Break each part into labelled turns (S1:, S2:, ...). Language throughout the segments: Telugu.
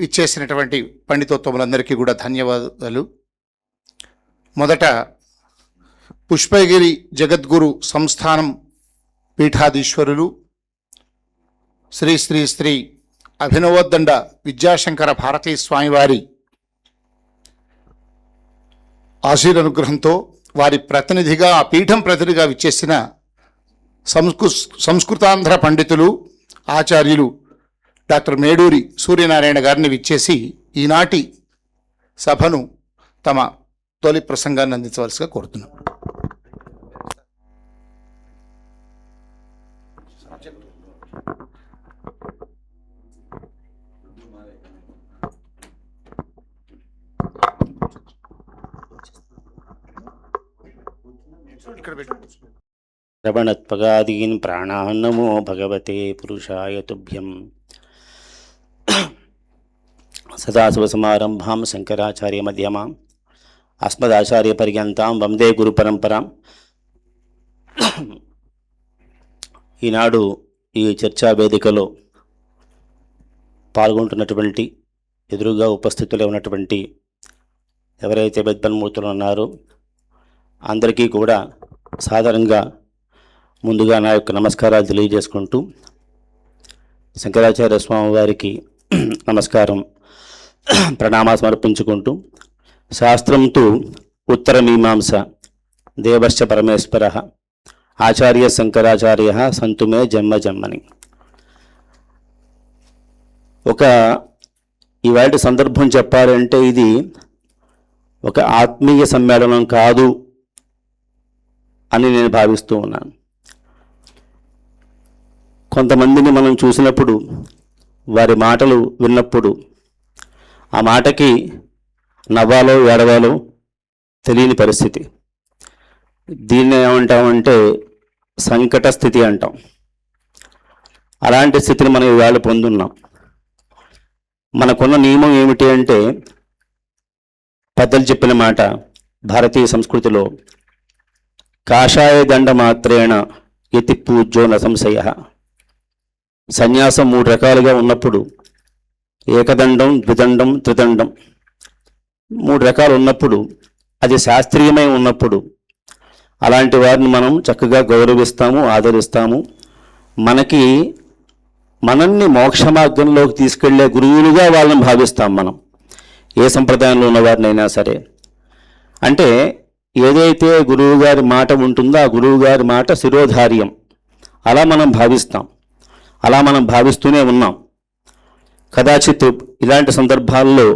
S1: ఇచ్చేసినటువంటి పండితోత్తములందరికీ కూడా ధన్యవాదాలు. మొదట పుష్పగిరి జగద్గురు సంస్థానం పీఠాధీశ్వరులు శ్రీ శ్రీ శ్రీ అభినవోద్దండ విద్యాశంకర భారతీ స్వామివారి ఆశీర్వనుగ్రహంతో వారి ప్రతినిధిగా ఆ పీఠం ప్రతినిధిగా విచ్చేసిన సంస్కృ సంస్కృతాంధ్ర పండితులు ఆచార్యులు డాక్టర్ మేడూరి సూర్యనారాయణ గారిని విచ్చేసి ఈనాటి సభను తమ తొలి ప్రసంగాన్ని అందించవలసిగా కోరుతున్నాం. ఇక్కడ
S2: ప్రాణాన్నమో భగవతే పురుషాయ తుభ్యం సదాశివసమారంభాం శంకరాచార్య మధ్యమాం అస్మదాచార్య పర్యంతం వందే గురు పరంపరాం ఈనాడు ఈ చర్చా వేదికలో పాల్గొంటున్నటువంటి ఎదురుగా ఉపస్థితులు ఉన్నటువంటి ఎవరైతే విద్వన్మూర్తులు ఉన్నారో అందరికీ కూడా సాధారణంగా ముందుగా నా యొక్క నమస్కారాలు తెలియజేసుకుంటూ శంకరాచార్య స్వామి వారికి నమస్కారం. ప్రణామా సమర్పించుకుంటూ శాస్త్రంతో ఉత్తరమీమాంస దేవర్ష పరమేశ్వర ఆచార్య శంకరాచార్య సంతుమే జన్మ జన్మని. ఒక ఇవాటి సందర్భం చెప్పాలంటే ఇది ఒక ఆత్మీయ సమ్మేళనం కాదు అని నేను భావిస్తూ ఉన్నాను. కొంతమందిని మనం చూసినప్పుడు వారి మాటలు విన్నప్పుడు ఆ మాటకి నవ్వాలో ఏడవాలో తెలియని పరిస్థితి. దీన్ని ఏమంటామంటే సంకట స్థితి అంటాం. అలాంటి స్థితిని మనం ఇవాళ పొందున్నాం. మనకున్న నియమం ఏమిటి అంటే పెద్దలు చెప్పిన మాట భారతీయ సంస్కృతిలో కాషాయ దండ మాత్రేణ యతి పూజ్యో నసంశయ. సన్యాసం మూడు రకాలుగా ఉన్నప్పుడు ఏకదండం ద్విదండం త్రిదండం. మూడు రకాలు ఉన్నప్పుడు అది శాస్త్రీయమై ఉన్నప్పుడు అలాంటి వారిని మనం చక్కగా గౌరవిస్తాము ఆదరిస్తాము. మనకి మనల్ని మోక్ష మార్గంలోకి తీసుకెళ్ళే గురువులుగా వాళ్ళని భావిస్తాం మనం. ఏ సంప్రదాయంలో ఉన్నవారినైనా సరే. అంటే ఏదైతే గురువు గారి మాట ఉంటుందో ఆ గురువు గారి మాట శిరోధార్యం. అలా మనం భావిస్తాం. అలా మనం భావిస్తూనే ఉన్నాం. కదాచిత్ ఇలాంటి సందర్భాల్లో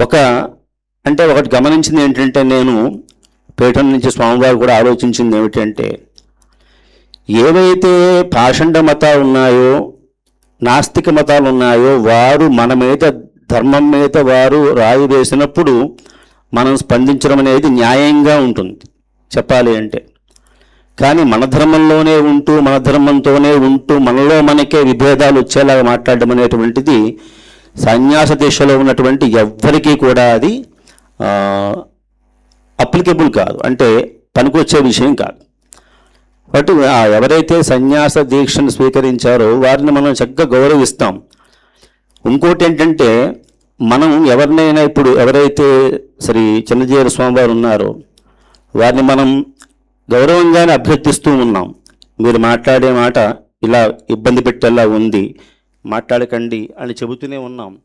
S2: ఒక అంటే ఒకటి గమనించింది ఏంటంటే నేను పీఠం నుంచి స్వామివారు కూడా ఆలోచించింది ఏమిటంటే ఏవైతే పాషండ మతాలు ఉన్నాయో నాస్తిక మతాలు ఉన్నాయో వారు మన మీద ధర్మం మీద వారు రాయి వేసినప్పుడు మనం స్పందించడం అనేది న్యాయంగా ఉంటుంది. చెప్పాలి అంటే కానీ మన ధర్మంలోనే ఉంటూ మన ధర్మంతోనే ఉంటూ మనలో మనకే విభేదాలు వచ్చేలాగా మాట్లాడడం అనేటువంటిది సన్యాస దిశలో ఉన్నటువంటి ఎవ్వరికీ కూడా అది అప్లికబుల్ కాదు. అంటే పనికొచ్చే విషయం కాదు. బట్ ఎవరైతే సన్యాస దీక్షను స్వీకరించారో వారిని మనం చక్కగా గౌరవిస్తాం. ఇంకోటి ఏంటంటే మనం ఎవరినైనా ఇప్పుడు ఎవరైతే శ్రీ చిన్నజీర స్వామివారు ఉన్నారో వారిని మనం గౌరవంగానే అభ్యర్థిస్తూ ఉన్నాం. మీరు మాట్లాడే మాట ఇలా ఇబ్బంది పెట్టేలా ఉంది. మాట్లాడకండి అని చెబుతూనే ఉన్నాం.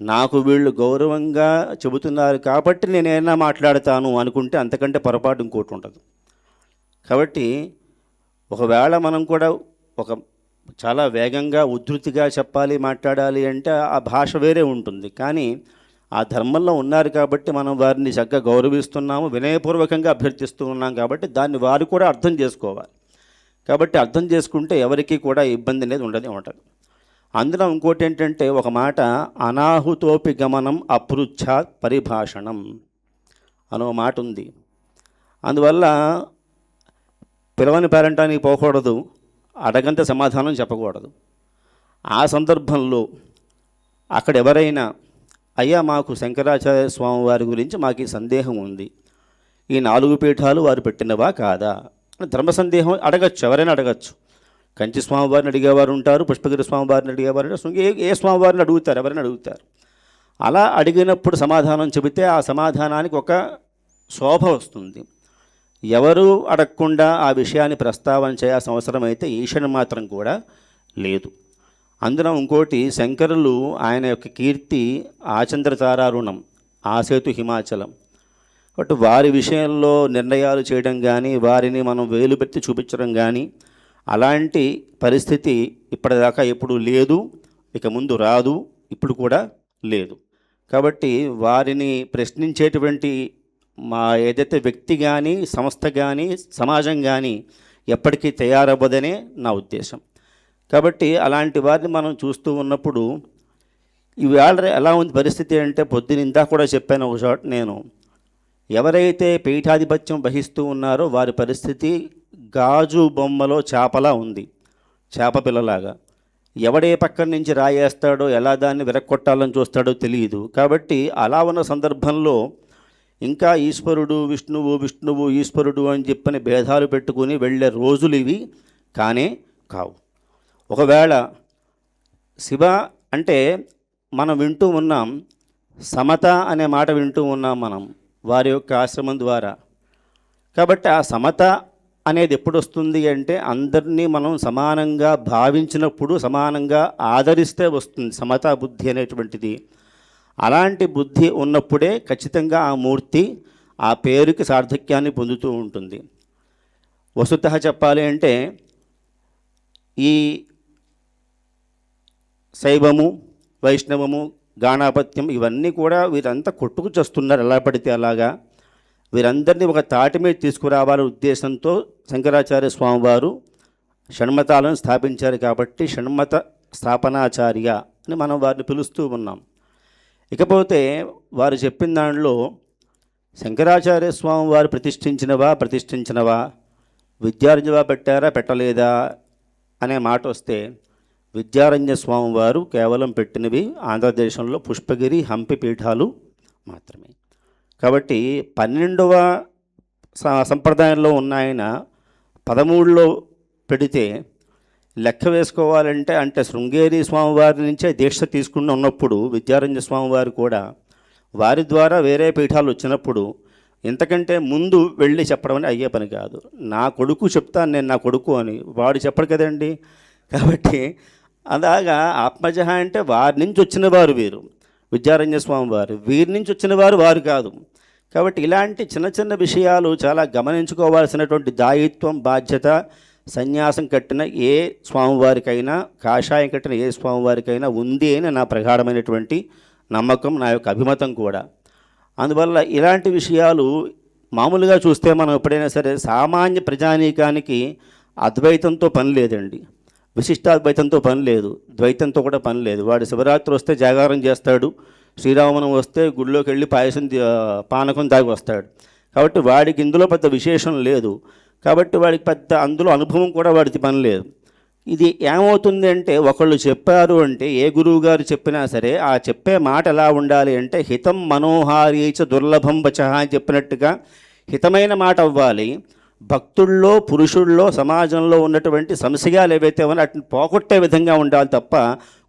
S2: నాకు వీళ్ళు గౌరవంగా చెబుతున్నారు కాబట్టి నేనైనా మాట్లాడతాను అనుకుంటే అంతకంటే పొరపాటు ఇంకోటి ఉండదు. కాబట్టి ఒకవేళ మనం కూడా ఒక చాలా వేగంగా ఉధృతిగా చెప్పాలి మాట్లాడాలి అంటే ఆ భాష వేరే ఉంటుంది. కానీ ఆ ధర్మంలో ఉన్నారు కాబట్టి మనం వారిని చక్కగా గౌరవిస్తున్నాము వినయపూర్వకంగా అభ్యర్థిస్తూ ఉన్నాం కాబట్టి దాన్ని వారు కూడా అర్థం చేసుకోవాలి. కాబట్టి అర్థం చేసుకుంటే ఎవరికి కూడా ఇబ్బంది అనేది ఉండదు ఉంటుంది. అందులో ఇంకోటి ఏంటంటే ఒక మాట అనాహుతోపి గమనం అపృచ్ఛాత్ పరిభాషణం అనో మాట ఉంది. అందువల్ల పిలవని పేరంటానికి పోకూడదు అడగంత సమాధానం చెప్పకూడదు. ఆ సందర్భంలో అక్కడ ఎవరైనా అయ్యా మాకు శంకరాచార్య స్వామి వారి గురించి మాకు ఈ సందేహం ఉంది. ఈ నాలుగు పీఠాలు వారు పెట్టినవా కాదా? ధర్మ సందేహం అడగచ్చు ఎవరైనా అడగచ్చు. కంచి స్వామివారిని అడిగేవారు ఉంటారు పుష్పగిరి స్వామివారిని అడిగేవారు ఏ ఏ స్వామివారిని అడుగుతారు ఎవరిని అడుగుతారు? అలా అడిగినప్పుడు సమాధానం చెబితే ఆ సమాధానానికి ఒక శోభ వస్తుంది. ఎవరు అడగకుండా ఆ విషయాన్ని ప్రస్తావన చేయాల్సిన అవసరం అయితే ఈశ్వరుని మాత్రం కూడా లేదు. అందున ఇంకోటి శంకరులు ఆయన యొక్క కీర్తి ఆచంద్రతారారుణం ఆసేతు హిమాచలం. కాబట్టి వారి విషయంలో నిర్ణయాలు చేయడం కానీ వారిని మనం వేలు పెట్టి చూపించడం కానీ అలాంటి పరిస్థితి ఇప్పటిదాకా ఎప్పుడు లేదు ఇక ముందు రాదు ఇప్పుడు కూడా లేదు. కాబట్టి వారిని ప్రశ్నించేటువంటి మా ఏదైతే వ్యక్తి కానీ సంస్థ కానీ సమాజం కానీ ఎప్పటికీ తయారవ్వదనే నా ఉద్దేశం. కాబట్టి అలాంటి వారిని మనం చూస్తూ ఉన్నప్పుడు ఈవేళ ఎలా ఉంది పరిస్థితి అంటే పొద్దున ఇందాక కూడా చెప్పాను ఒక చోట నేను. ఎవరైతే పీఠాధిపత్యం వహిస్తూ ఉన్నారో వారి పరిస్థితి గాజు బొమ్మలో చేపలా ఉంది. చేప పిల్లలాగా. ఎవడే పక్కన నుంచి రాయేస్తాడో ఎలా దాన్ని విరక్కొట్టాలని చూస్తాడో తెలియదు. కాబట్టి అలా ఉన్న సందర్భంలో ఇంకా ఈశ్వరుడు విష్ణువు విష్ణువు ఈశ్వరుడు అని చెప్పని భేదాలు పెట్టుకుని వెళ్ళే రోజులు ఇవి కానే కావు. ఒకవేళ శివ అంటే మనం వింటూ ఉన్నాం సమత అనే మాట వింటూ ఉన్నాం మనం వారి యొక్క ఆశ్రమం ద్వారా. కాబట్టి ఆ సమత అనేది ఎప్పుడు వస్తుంది అంటే అందరినీ మనం సమానంగా భావించినప్పుడు సమానంగా ఆదరిస్తే వస్తుంది సమతా బుద్ధి అనేటువంటిది. అలాంటి బుద్ధి ఉన్నప్పుడే ఖచ్చితంగా ఆ మూర్తి ఆ పేరుకి సార్థక్యాన్ని పొందుతూ ఉంటుంది. వస్తుత చెప్పాలి అంటే ఈ శైవము వైష్ణవము గాణాపత్యం ఇవన్నీ కూడా వీరంతా కొట్టుకు చేస్తున్నారు ఎలా పడితే అలాగా వీరందరినీ ఒక తాటి మీద తీసుకురావాలనే ఉద్దేశంతో శంకరాచార్య స్వామివారు షణ్మతాలను స్థాపించారు కాబట్టి షణ్మత స్థాపనాచార్య అని మనం వారిని పిలుస్తూ ఉన్నాం. ఇకపోతే వారు చెప్పిన దానిలో శంకరాచార్య స్వామి వారు ప్రతిష్ఠించినవా ప్రతిష్ఠించినవా విద్యారంజవా పెట్టారా పెట్టలేదా అనే మాట వస్తే విద్యారణ్య స్వామి వారు కేవలం పెట్టినవి ఆంధ్రదేశంలో పుష్పగిరి హంపి పీఠాలు మాత్రమే. కాబట్టి పన్నెండవ సంప్రదాయంలో ఉన్న ఆయన పదమూడులో పెడితే లెక్క వేసుకోవాలంటే అంటే శృంగేరి స్వామివారి నుంచే దీక్ష తీసుకుని ఉన్నప్పుడు విద్యారణ్య స్వామివారు కూడా వారి ద్వారా వేరే పీఠాలు వచ్చినప్పుడు ఇంతకంటే ముందు వెళ్ళి చెప్పడం అని అయ్యే పని కాదు. నా కొడుకు చెప్తాను నేను నా కొడుకు అని వాడు చెప్పడు కదండి. కాబట్టి అలాగా ఆత్మజ అంటే వారి నుంచి వచ్చిన వారు వీరు. విద్యారణ్య స్వామి వారు. వీరి నుంచి వచ్చిన వారు వారు కాదు. కాబట్టి ఇలాంటి చిన్న చిన్న విషయాలు చాలా గమనించుకోవాల్సినటువంటి దాయిత్వం బాధ్యత సన్యాసం కట్టిన ఏ స్వామివారికైనా కాషాయం కట్టిన ఏ స్వామివారికైనా ఉంది అని నా ప్రగాఢమైనటువంటి నమ్మకం నా యొక్క అభిమతం కూడా. అందువల్ల ఇలాంటి విషయాలు మామూలుగా చూస్తే మనం ఎప్పుడైనా సరే సామాన్య ప్రజానీకానికి అద్వైతంతో పని లేదండి. విశిష్టాద్వైతంతో పని లేదు ద్వైతంతో కూడా పని లేదు. వాడు శివరాత్రి వస్తే జాగారం చేస్తాడు శ్రీరామనం వస్తే గుడిలోకి వెళ్ళి పాయసం పానకం తాగి వస్తాడు. కాబట్టి వాడికి ఇందులో పెద్ద విశేషం లేదు. కాబట్టి వాడికి పెద్ద అందులో అనుభవం కూడా వాడికి పని లేదు. ఇది ఏమవుతుంది అంటే ఒకళ్ళు చెప్పారు అంటే ఏ గురువు గారు చెప్పినా సరే ఆ చెప్పే మాట ఎలా ఉండాలి అంటే హితం మనోహారీచ దుర్లభం వచ అని చెప్పినట్టుగా హితమైన మాట అవ్వాలి. భక్తుల్లో పురుషుల్లో సమాజంలో ఉన్నటువంటి సంశయాలు ఏవైతే ఉన్నాయో వాటిని పోగొట్టే విధంగా ఉండాలి తప్ప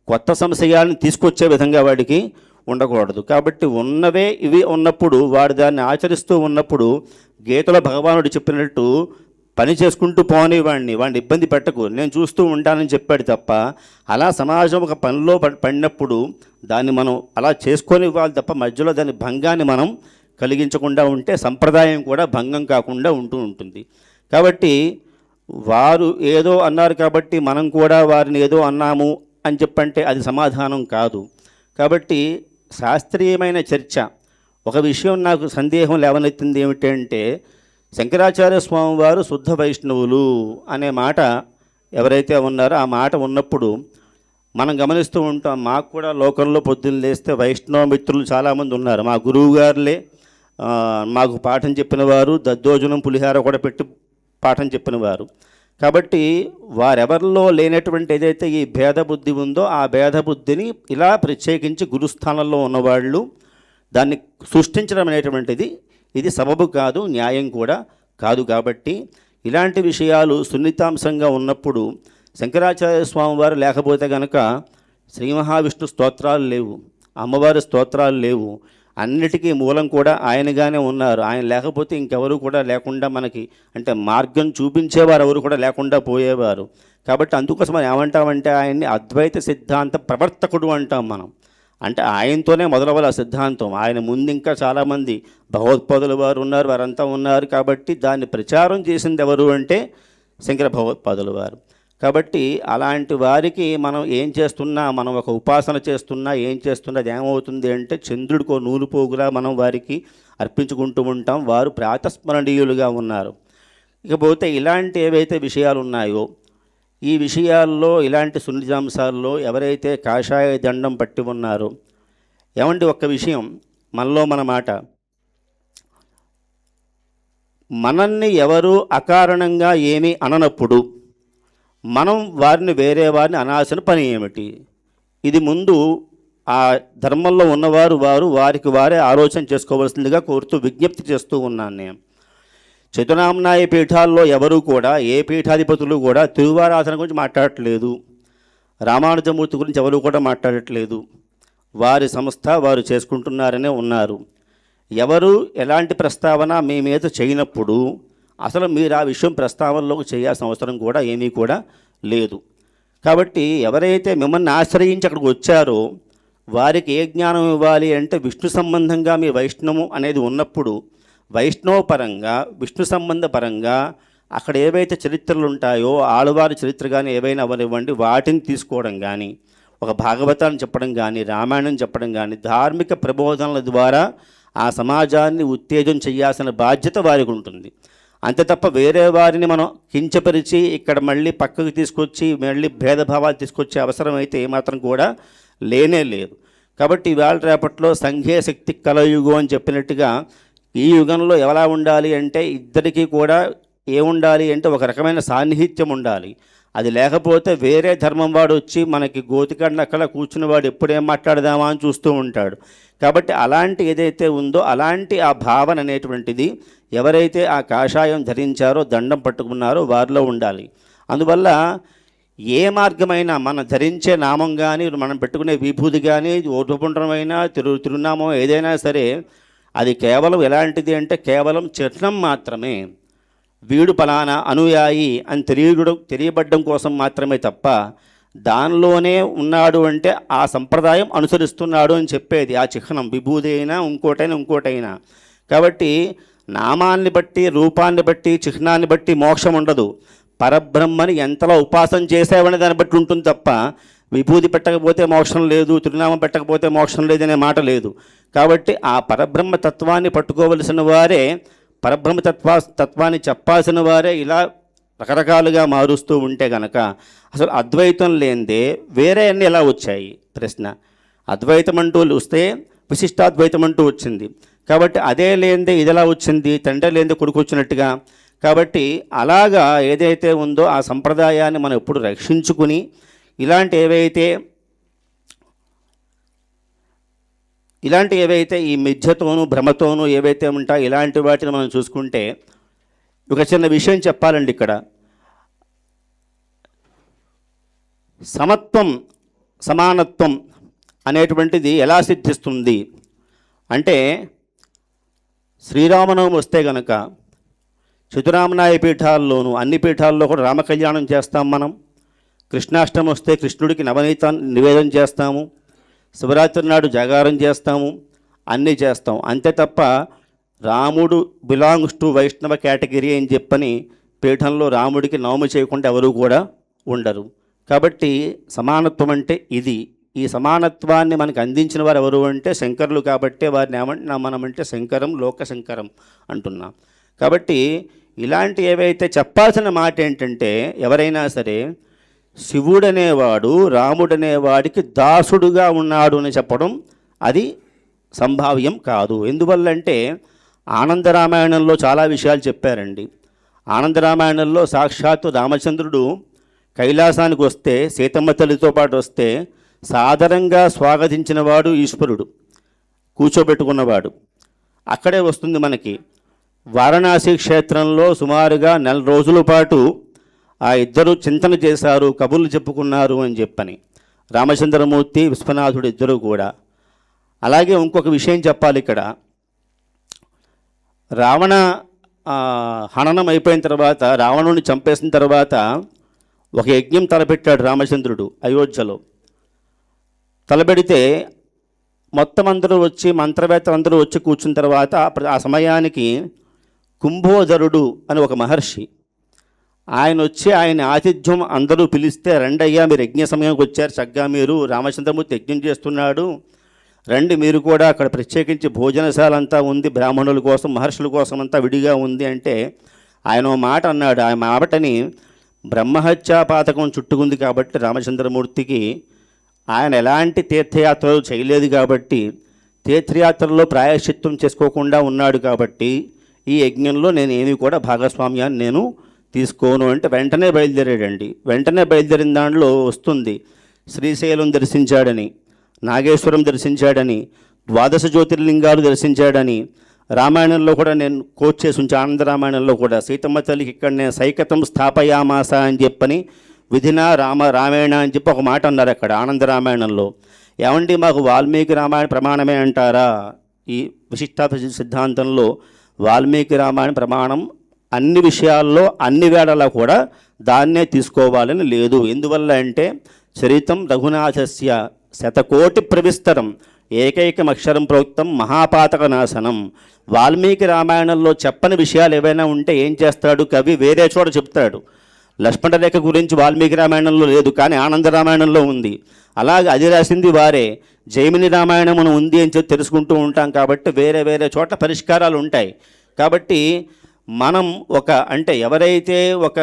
S2: కొత్త సంశయాలను తీసుకొచ్చే విధంగా వాడికి ఉండకూడదు. కాబట్టి ఉన్నవే ఇవి ఉన్నప్పుడు వాడు దాన్ని ఆచరిస్తూ ఉన్నప్పుడు గీతలో భగవానుడు చెప్పినట్టు పని చేసుకుంటూ పోని వాడిని వాడిని ఇబ్బంది పెట్టకు నేను చూస్తూ ఉంటానని చెప్పాడు తప్ప అలా సమాజం ఒక పనిలో పడినప్పుడు దాన్ని మనం అలా చేసుకొని ఇవ్వాలి తప్ప మధ్యలో దాని భంగాన్ని మనం కలిగించకుండా ఉంటే సంప్రదాయం కూడా భంగం కాకుండా ఉంటూ ఉంటుంది. కాబట్టి వారు ఏదో అన్నారు కాబట్టి మనం కూడా వారిని ఏదో అన్నాము అని చెప్పంటే అది సమాధానం కాదు. కాబట్టి శాస్త్రీయమైన చర్చ. ఒక విషయం నాకు సందేహం లేవనెత్తింది ఏమిటంటే శంకరాచార్య స్వామి వారు శుద్ధ వైష్ణవులు అనే మాట ఎవరైతే ఉన్నారో ఆ మాట ఉన్నప్పుడు మనం గమనిస్తూ ఉంటాం మాకు కూడా లోకంలో పొద్దున్న లేస్తే వైష్ణవ మిత్రులు చాలామంది ఉన్నారు. మా గురువు గారులే మాకు పాఠం చెప్పిన వారు దద్దోజనం పులిహార కూడా పెట్టి పాఠం చెప్పిన వారు. కాబట్టి వారెవరిలో లేనటువంటి ఏదైతే ఈ భేద బుద్ధి ఉందో ఆ భేద బుద్ధిని ఇలా ప్రత్యేకించి గురుస్థానంలో ఉన్నవాళ్ళు దాన్ని సృష్టించడం అనేటువంటిది ఇది సబబు కాదు న్యాయం కూడా కాదు కాబట్టి ఇలాంటి విషయాలు సున్నితాంశంగా ఉన్నప్పుడు శంకరాచార్య స్వామి వారు లేకపోతే గనక శ్రీ మహావిష్ణు స్తోత్రాలు లేవు అమ్మవారి స్తోత్రాలు లేవు అన్నిటికీ మూలం కూడా ఆయనగానే ఉన్నారు. ఆయన లేకపోతే ఇంకెవరు కూడా లేకుండా మనకి అంటే మార్గం చూపించేవారు ఎవరు కూడా లేకుండా పోయేవారు. కాబట్టి అందుకోసం మనం ఏమంటామంటే ఆయన్ని అద్వైత సిద్ధాంత ప్రవర్తకుడు అంటాం మనం. అంటే ఆయనతోనే మొదలవ్వాలి ఆ సిద్ధాంతం. ఆయన ముందు ఇంకా చాలామంది భగవత్పాదుల వారు ఉన్నారు వారంతా ఉన్నారు కాబట్టి దాన్ని ప్రచారం చేసింది ఎవరు అంటే శంకర భగవత్పాదుల వారు. కాబట్టి అలాంటి వారికి మనం ఏం చేస్తున్నా మనం ఒక ఉపాసన చేస్తున్నా ఏం చేస్తున్నా అది ఏమవుతుంది అంటే చంద్రుడికో నూలుపోగులా మనం వారికి అర్పించుకుంటూ ఉంటాం. వారు ప్రాతస్మరణీయులుగా ఉన్నారు. ఇకపోతే ఇలాంటి ఏవైతే విషయాలు ఉన్నాయో ఈ విషయాల్లో ఇలాంటి సున్నితాంశాల్లో ఎవరైతే కాషాయ దండం పట్టి ఉన్నారో ఏమంటే ఒక్క విషయం? మనలో మన మాట. మనల్ని ఎవరు అకారణంగా ఏమీ అననప్పుడు మనం వారిని వేరే వారిని అనాల్సిన పని ఏమిటి? ఇది ముందు ఆ ధర్మంలో ఉన్నవారు వారు వారికి వారే ఆలోచన చేసుకోవలసిందిగా కోరుతూ విజ్ఞప్తి చేస్తూ ఉన్నాను నేను. చతునామనాయ పీఠాల్లో ఎవరూ కూడా ఏ పీఠాధిపతులు కూడా తిరువారాధన గురించి మాట్లాడట్లేదు. రామానుజమూర్తి గురించి ఎవరు కూడా మాట్లాడట్లేదు. వారి సంస్థ వారు చేసుకుంటున్నారనే ఉన్నారు. ఎవరు ఎలాంటి ప్రస్తావన మీ మీద చేయనప్పుడు అసలు మీరు ఆ విషయం ప్రస్తావనలోకి చేయాల్సిన అవసరం కూడా ఏమీ కూడా లేదు. కాబట్టి ఎవరైతే మిమ్మల్ని ఆశ్రయించి అక్కడికి వచ్చారో వారికి ఏ జ్ఞానం ఇవ్వాలి అంటే విష్ణు సంబంధంగా మీ వైష్ణవం అనేది ఉన్నప్పుడు వైష్ణవ పరంగా విష్ణు సంబంధ పరంగా అక్కడ ఏవైతే చరిత్రలు ఉంటాయో ఆడవారి చరిత్ర కానీ ఏవైనా అవనివ్వండి వాటిని తీసుకోవడం కానీ ఒక భాగవతాన్ని చెప్పడం కానీ రామాయణం చెప్పడం కానీ ధార్మిక ప్రబోధనల ద్వారా ఆ సమాజాన్ని ఉత్తేజం చేయాల్సిన బాధ్యత వారికి ఉంటుంది. అంతే తప్ప వేరే వారిని మనం కించపరిచి ఇక్కడ మళ్ళీ పక్కకు తీసుకొచ్చి మళ్ళీ భేదభావాలు తీసుకొచ్చే అవసరం అయితే ఏమాత్రం కూడా లేనే లేదు. కాబట్టి ఇవాళ రేపట్లో సంఘీయ శక్తి కలయుగం అని చెప్పినట్టుగా ఈ యుగంలో ఎలా ఉండాలి అంటే ఇద్దరికీ కూడా ఏముండాలి అంటే ఒక రకమైన సాన్నిహిత్యం ఉండాలి. అది లేకపోతే వేరే ధర్మం వాడు వచ్చి మనకి గోతికండ అక్కడ కూర్చుని వాడు ఎప్పుడేం మాట్లాడదామా అని చూస్తూ ఉంటాడు. కాబట్టి అలాంటి ఏదైతే ఉందో అలాంటి ఆ భావన అనేటువంటిది ఎవరైతే ఆ కాషాయం ధరించారో దండం పట్టుకున్నారో వారిలో ఉండాలి. అందువల్ల ఏ మార్గమైనా మనం ధరించే నామం కానీ మనం పెట్టుకునే విభూతి కానీ ఓటుపుండ్రమైనా తిరు తిరునామం ఏదైనా సరే అది కేవలం ఎలాంటిది అంటే కేవలం చిహ్నం మాత్రమే. వీడు పలానా అనుయాయి అని తెలియడం తెలియబడ్డం కోసం మాత్రమే తప్ప దానిలోనే ఉన్నాడు అంటే ఆ సంప్రదాయం అనుసరిస్తున్నాడు అని చెప్పేది. ఆ చిహ్నం విభూది అయినా ఇంకోటైనా ఇంకోటైనా. కాబట్టి నామాన్ని బట్టి రూపాన్ని బట్టి చిహ్నాన్ని బట్టి మోక్షం ఉండదు. పరబ్రహ్మని ఎంతలో ఉపాసన చేసావనే దాన్ని బట్టి ఉంటుంది తప్ప విభూతి పెట్టకపోతే మోక్షం లేదు తిరునామం పెట్టకపోతే మోక్షం లేదనే మాట లేదు. కాబట్టి ఆ పరబ్రహ్మ తత్వాన్ని పట్టుకోవలసిన వారే పరబ్రహ్మ తత్వా తత్వాన్ని చెప్పాల్సిన వారే ఇలా రకరకాలుగా మారుస్తూ ఉంటే గనక అసలు అద్వైతం లేనిదే వేరే అన్నీ ఎలా వచ్చాయి? ప్రశ్న. అద్వైతం అంటూ వస్తే విశిష్టాద్వైతం అంటూ వచ్చింది. కాబట్టి అదే లేనిదే ఇదిలా వచ్చింది తండ్రి లేనిదే కొడుకు వచ్చినట్టుగా. కాబట్టి అలాగా ఏదైతే ఉందో ఆ సంప్రదాయాన్ని మనం ఎప్పుడు రక్షించుకుని ఇలాంటి ఏవైతే ఇలాంటి ఏవైతే ఈ మిథ్యతోనూ భ్రమతోనూ ఏవైతే ఉంటాయో ఇలాంటి వాటిని మనం చూసుకుంటే ఒక చిన్న విషయం చెప్పాలండి ఇక్కడ. సమత్వం సమానత్వం అనేటువంటిది ఎలా సిద్ధిస్తుంది? అంటే శ్రీరామనవమి వస్తే గనక చతురామనాయ పీఠాల్లోనూ అన్ని పీఠాల్లో కూడా రామ కళ్యాణం చేస్తాం మనం. కృష్ణాష్టమి వస్తే కృష్ణుడికి నవనీత నివేదన చేస్తాము. శివరాత్రి నాడు జాగారం చేస్తాము. అన్నీ చేస్తాం. అంతే తప్ప రాముడు బిలాంగ్స్ టు వైష్ణవ కేటగిరీ అని చెప్పని పీఠంలో రాముడికి నవమి చేయకుండా ఎవరు కూడా ఉండరు. కాబట్టి సమానత్వం అంటే ఇది. ఈ సమానత్వాన్ని మనకు అందించిన వారు ఎవరు అంటే శంకరులు కాబట్టే వారిని ఏమంటున్నాం మనం అంటే శంకరం లోక శంకరం అంటున్నాం. కాబట్టి ఇలాంటి ఏవైతే చెప్పాల్సిన మాట ఏంటంటే ఎవరైనా సరే శివుడనేవాడు రాముడనేవాడికి దాసుడుగా ఉన్నాడు అని చెప్పడం అది సంభావ్యం కాదు. ఎందువల్లంటే ఆనందరామాయణంలో చాలా విషయాలు చెప్పారండి. ఆనందరామాయణంలో సాక్షాత్తు రామచంద్రుడు కైలాసానికి వస్తే సీతమ్మ తల్లితో పాటు వస్తే సాధారణంగా స్వాగతించినవాడు ఈశ్వరుడు కూర్చోబెట్టుకున్నవాడు. అక్కడే వస్తుంది మనకి. వారణాసి క్షేత్రంలో సుమారుగా నెల రోజుల పాటు ఆ ఇద్దరు చింతన చేశారు కబుర్లు చెప్పుకున్నారు అని చెప్పని. రామచంద్రమూర్తి విశ్వనాథుడు ఇద్దరు కూడా. అలాగే ఇంకొక విషయం చెప్పాలి ఇక్కడ. రావణ హననం అయిపోయిన తర్వాత రావణుని చంపేసిన తర్వాత ఒక యజ్ఞం తలపెట్టాడు రామచంద్రుడు అయోధ్యలో. తలపెడితే మొత్తం అందరూ వచ్చి మంత్రవేత్తలందరూ వచ్చి కూర్చున్న తర్వాత ఆ సమయానికి కుంభోదరుడు అని ఒక మహర్షి. ఆయన వచ్చి ఆయన ఆతిథ్యం అందరూ పిలిస్తే రండయ్యా మీరు యజ్ఞ సమయానికి వచ్చారు. చక్కగా మీరు రామచంద్రమూర్తి యజ్ఞం చేస్తున్నాడు. రండి మీరు కూడా అక్కడ ప్రత్యేకించి భోజనశాల అంతా ఉంది. బ్రాహ్మణుల కోసం మహర్షుల కోసం అంతా విడిగా ఉంది అంటే ఆయన ఓ మాట అన్నాడు. ఆ మాటని బ్రహ్మహత్యా పాతకం చుట్టుకుంది కాబట్టి రామచంద్రమూర్తికి ఆయన ఎలాంటి తీర్థయాత్రలు చేయలేదు కాబట్టి తీర్థయాత్రలో ప్రాయశ్చిత్తం చేసుకోకుండా ఉన్నాడు కాబట్టి ఈ యజ్ఞంలో నేను ఏమీ కూడా భాగస్వామ్యాన్ని నేను తీసుకోను అంటే వెంటనే బయలుదేరాడండి. వెంటనే బయలుదేరిన దాంట్లో వస్తుంది. శ్రీశైలం దర్శించాడని నాగేశ్వరం దర్శించాడని ద్వాదశ జ్యోతిర్లింగాలు దర్శించాడని రామాయణంలో కూడా నేను కోచ్ చేసి ఉంచా ఆనంద రామాయణంలో కూడా సీతమ్మ తల్లికి ఇక్కడ నేను సైకతం స్థాపయామాస అని చెప్పని విధిన రామ రామాయణ అని చెప్పి ఒక మాట అన్నారు అక్కడ ఆనంద రామాయణంలో. ఏమండి మాకు వాల్మీకి రామాయణ ప్రమాణమే అంటారా? ఈ విశిష్టాత సిద్ధాంతంలో వాల్మీకి రామాయణ ప్రమాణం అన్ని విషయాల్లో అన్ని వేళలా కూడా దాన్నే తీసుకోవాలని లేదు. ఎందువల్ల అంటే చరితం రఘునాథస్య శతకోటి ప్రవిస్తరం ఏకైకం అక్షరం ప్రోక్తం మహాపాతక నాశనం వాల్మీకి రామాయణంలో చెప్పని విషయాలు ఏవైనా ఉంటే ఏం చేస్తాడు? కవి వేరే చోట చెప్తాడు. లక్ష్మణ రేఖ గురించి వాల్మీకి రామాయణంలో లేదు కానీ ఆనంద రామాయణంలో ఉంది. అలాగే అది రాసింది వారే. జైమిని రామాయణం ఉంది అని చెప్పి తెలుసుకుంటూ ఉంటాం కాబట్టి వేరే వేరే చోట్ల పరిష్కారాలు ఉంటాయి. కాబట్టి మనం ఒక అంటే ఎవరైతే ఒక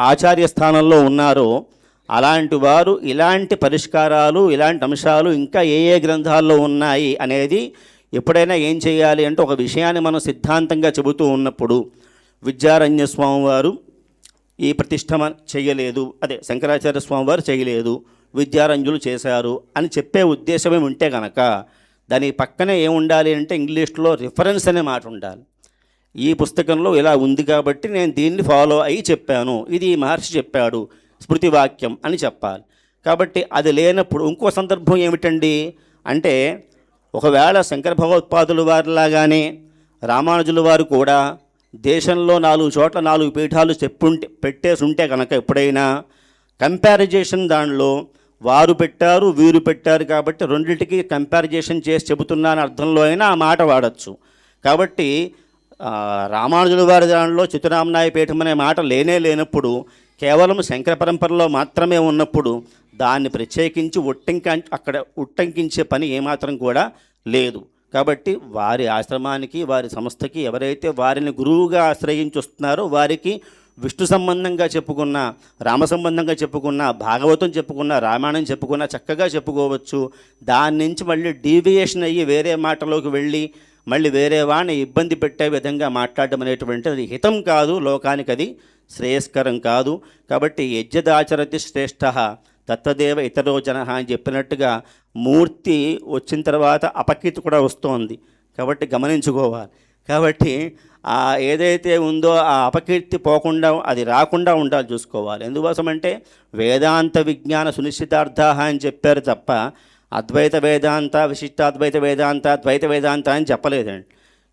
S2: ఆచార్య స్థానంలో ఉన్నారో అలాంటి వారు ఇలాంటి పరిష్కారాలు ఇలాంటి అంశాలు ఇంకా ఏ ఏ గ్రంథాల్లో ఉన్నాయి అనేది ఎప్పుడైనా ఏం చేయాలి అంటే ఒక విషయాన్ని మనం సిద్ధాంతంగా చెబుతూ ఉన్నప్పుడు విద్యారణ్య స్వామి వారు ఈ ప్రతిష్టమ చేయలేదు. అదే శంకరాచార్య స్వామి వారు చేయలేదు. విద్యారంజులు చేశారు అని చెప్పే ఉద్దేశమే ఉంటే కనుక దాని పక్కనే ఏముండాలి అంటే ఇంగ్లీష్లో రిఫరెన్స్ అనే మాట ఉండాలి. ఈ పుస్తకంలో ఇలా ఉంది కాబట్టి నేను దీన్ని ఫాలో అయ్యి చెప్పాను. ఇది ఈ మహర్షి చెప్పాడు స్మృతి వాక్యం అని చెప్పాలి. కాబట్టి అది లేనప్పుడు ఇంకో సందర్భం ఏమిటండి? అంటే ఒకవేళ శంకర భగవత్పాదులు వారిలాగానే రామానుజుల వారు కూడా దేశంలో నాలుగు చోట్ల నాలుగు పీఠాలు చెప్పుంటే పెట్టేసి ఉంటే కనుక ఎప్పుడైనా కంపారిజేషన్ దానిలో వారు పెట్టారు వీరు పెట్టారు కాబట్టి రెండింటికి కంపారిజేషన్ చేసి చెబుతున్నాను అర్థంలో అయినా ఆ మాట వాడచ్చు. కాబట్టి రామానుజుల వారి దానిలో చిత్తురామనాయ పీఠం అనే మాట లేనే లేనప్పుడు కేవలం శంకర పరంపరలో మాత్రమే ఉన్నప్పుడు దాన్ని ప్రత్యేకించి ఉట్టంకి అక్కడ ఉట్టంకించే పని ఏమాత్రం కూడా లేదు. కాబట్టి వారి ఆశ్రమానికి వారి సంస్థకి ఎవరైతే వారిని గురువుగా ఆశ్రయించి వస్తున్నారో వారికి విష్ణు సంబంధంగా చెప్పుకున్న రామ సంబంధంగా చెప్పుకున్న భాగవతం చెప్పుకున్న రామాయణం చెప్పుకున్న చక్కగా చెప్పుకోవచ్చు. దాని నుంచి మళ్ళీ డీవియేషన్ అయ్యి వేరే మాటలోకి వెళ్ళి మళ్ళీ వేరే వాడిని ఇబ్బంది పెట్టే విధంగా మాట్లాడడం అనేటువంటిది అది హితం కాదు లోకానికి అది శ్రేయస్కరం కాదు. కాబట్టి యజ్ఞదాచరతి శ్రేష్ఠ దత్తదేవ ఇతరో జన అని చెప్పినట్టుగా మూర్తి వచ్చిన తర్వాత అపకీర్తి కూడా వస్తోంది. కాబట్టి గమనించుకోవాలి. కాబట్టి ఆ ఏదైతే ఉందో ఆ అపకీర్తి పోకుండా అది రాకుండా ఉండాలి చూసుకోవాలి. ఎందుకోసం అంటే వేదాంత విజ్ఞాన సునిశ్చితార్థ అని చెప్పారు తప్ప అద్వైత వేదాంత విశిష్టాద్వైత వేదాంత ద్వైత వేదాంత అని చెప్పలేదండి.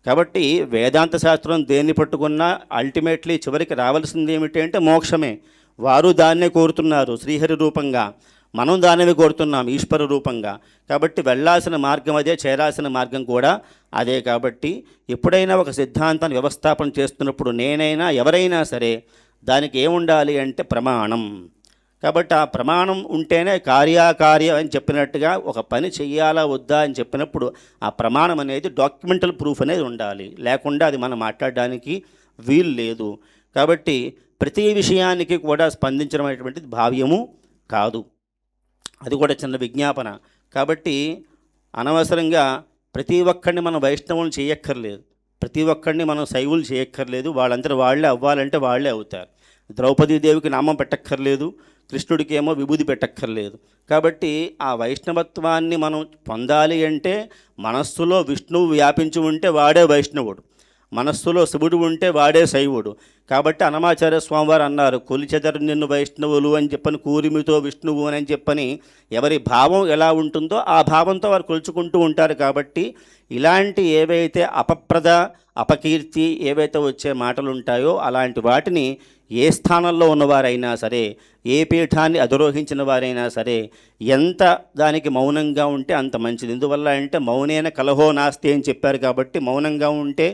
S2: కాబట్టి వేదాంత శాస్త్రం దేన్ని పట్టుకున్నా అల్టిమేట్లీ చివరికి రావాల్సింది ఏమిటి అంటే మోక్షమే. వారు దాన్నే కోరుతున్నారు శ్రీహరి రూపంగా. మనం దానిని కోరుతున్నాం ఈశ్వర రూపంగా. కాబట్టి వెళ్ళాల్సిన మార్గం అదే చేరాల్సిన మార్గం కూడా అదే. కాబట్టి ఎప్పుడైనా ఒక సిద్ధాంతాన్ని వ్యవస్థాపన చేస్తున్నప్పుడు నేనైనా ఎవరైనా సరే దానికి ఏముండాలి అంటే ప్రమాణం. కాబట్టి ఆ ప్రమాణం ఉంటేనే కార్యాకార్యం అని చెప్పినట్టుగా ఒక పని చెయ్యాలా వద్దా అని చెప్పినప్పుడు ఆ ప్రమాణం అనేది డాక్యుమెంటల్ ప్రూఫ్ అనేది ఉండాలి. లేకుండా అది మనం మాట్లాడడానికి వీలు లేదు. కాబట్టి ప్రతి విషయానికి కూడా స్పందించడం అనేటువంటిది భావ్యము కాదు. అది కూడా చిన్న విజ్ఞాపన. కాబట్టి అనవసరంగా ప్రతి ఒక్కరిని మనం వైష్ణవులు చేయక్కర్లేదు. ప్రతి ఒక్కరిని మనం శైవులు చేయక్కర్లేదు. వాళ్ళందరూ వాళ్ళే అవ్వాలంటే వాళ్ళే అవుతారు. ద్రౌపదీదేవికి నామం పెట్టక్కర్లేదు. కృష్ణుడికేమో విభూది పెట్టక్కర్లేదు. కాబట్టి ఆ వైష్ణవత్వాన్ని మనం పొందాలి అంటే మనస్సులో విష్ణువు వ్యాపించి ఉంటే వాడే వైష్ణవుడు. మనస్సులో శివుడు ఉంటే వాడే శైవుడు. కాబట్టి అనమాచార్య స్వామివారు అన్నారు కొలిచెదరు నిన్ను వైష్ణవులు అని చెప్పని కూరిమితో విష్ణువు అని చెప్పని ఎవరి భావం ఎలా ఉంటుందో ఆ భావంతో వారు కొలుచుకుంటూ ఉంటారు. కాబట్టి ఇలాంటి ఏవైతే అపప్రద అపకీర్తి ఏవైతే వచ్చే మాటలు ఉంటాయో అలాంటి వాటిని ఏ స్థానంలో ఉన్నవారైనా సరే ఏ పీఠాన్ని అధిరోహించిన వారైనా సరే ఎంత దానికి మౌనంగా ఉంటే అంత మంచిది. ఎందువల్ల అంటే మౌనేన కలహో నాస్తి అని చెప్పారు కాబట్టి మౌనంగా ఉంటే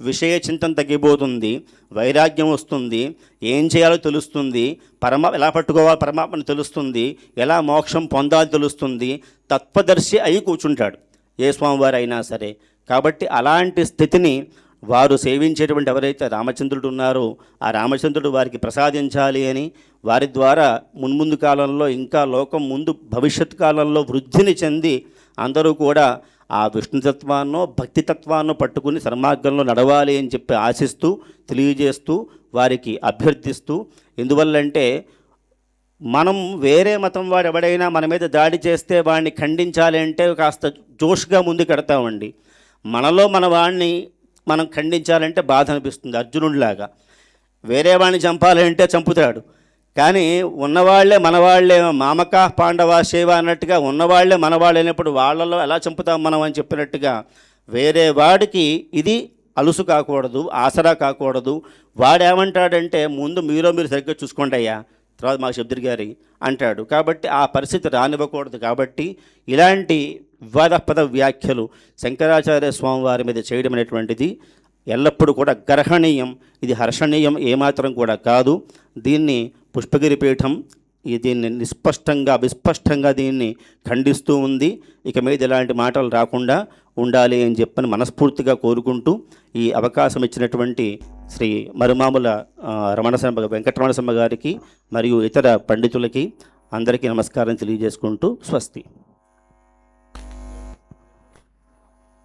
S2: విషయ చింతన తగ్గిపోతుంది వైరాగ్యం వస్తుంది ఏం చేయాలో తెలుస్తుంది పరమ ఎలా పట్టుకోవాలో పరమాత్మను తెలుస్తుంది ఎలా మోక్షం పొందాలో తెలుస్తుంది తత్వదర్శి అయి కూర్చుంటాడు ఏ స్వామివారు అయినా సరే. కాబట్టి అలాంటి స్థితిని వారు సేవించేటువంటి ఎవరైతే రామచంద్రుడు ఉన్నారో ఆ రామచంద్రుడు వారికి ప్రసాదించాలి అని వారి ద్వారా మున్ముందు కాలంలో ఇంకా లోకం ముందు భవిష్యత్ కాలంలో వృద్ధిని చెంది అందరూ కూడా ఆ విష్ణుతత్వాన్నో భక్తితత్వాన్నో పట్టుకుని సన్మార్గంలో నడవాలి అని చెప్పి ఆశిస్తూ తెలియజేస్తూ వారికి అభ్యర్థిస్తూ ఎందువల్లంటే మనం వేరే మతం వాడు ఎవడైనా మన మీద దాడి చేస్తే వాడిని ఖండించాలి అంటే కాస్త జోష్గా ముందుకెడతామండి మనలో మన వాడిని మనం ఖండించాలంటే బాధ అనిపిస్తుంది అర్జునుడిలాగా. వేరే వాడిని చంపాలంటే చంపుతాడు. కానీ ఉన్నవాళ్ళే మనవాళ్ళే మామక పాండవ సేవ అన్నట్టుగా ఉన్నవాళ్ళే మనవాళ్ళు అయినప్పుడు వాళ్ళలో ఎలా చంపుతాం మనం అని చెప్పినట్టుగా వేరే వాడికి ఇది అలుసు కాకూడదు ఆసరా కాకూడదు. వాడేమంటాడంటే ముందు మీలో మీరు సరిగ్గా చూసుకోండి అయ్యా. తర్వాత మా శబ్దురి గారి అంటాడు. కాబట్టి ఆ పరిస్థితి రానివ్వకూడదు. కాబట్టి ఇలాంటి వివాదాస్పద వ్యాఖ్యలు శంకరాచార్య స్వామి వారి మీద చేయడం అనేటువంటిది ఎల్లప్పుడూ కూడా గర్హణీయం. ఇది హర్షణీయం ఏమాత్రం కూడా కాదు. దీన్ని పుష్పగిరి పీఠం ఈ దీన్ని నిస్పష్టంగా విస్పష్టంగా దీన్ని ఖండిస్తూ ఉంది. ఇక మీద ఇలాంటి మాటలు రాకుండా ఉండాలి అని చెప్పని మనస్ఫూర్తిగా కోరుకుంటూ ఈ అవకాశం ఇచ్చినటువంటి శ్రీ మరుమాముల ఆ, రమణసమ్మ గారికి మరియు ఇతర పండితులకి అందరికీ నమస్కారం తెలియజేసుకుంటూ స్వస్తి.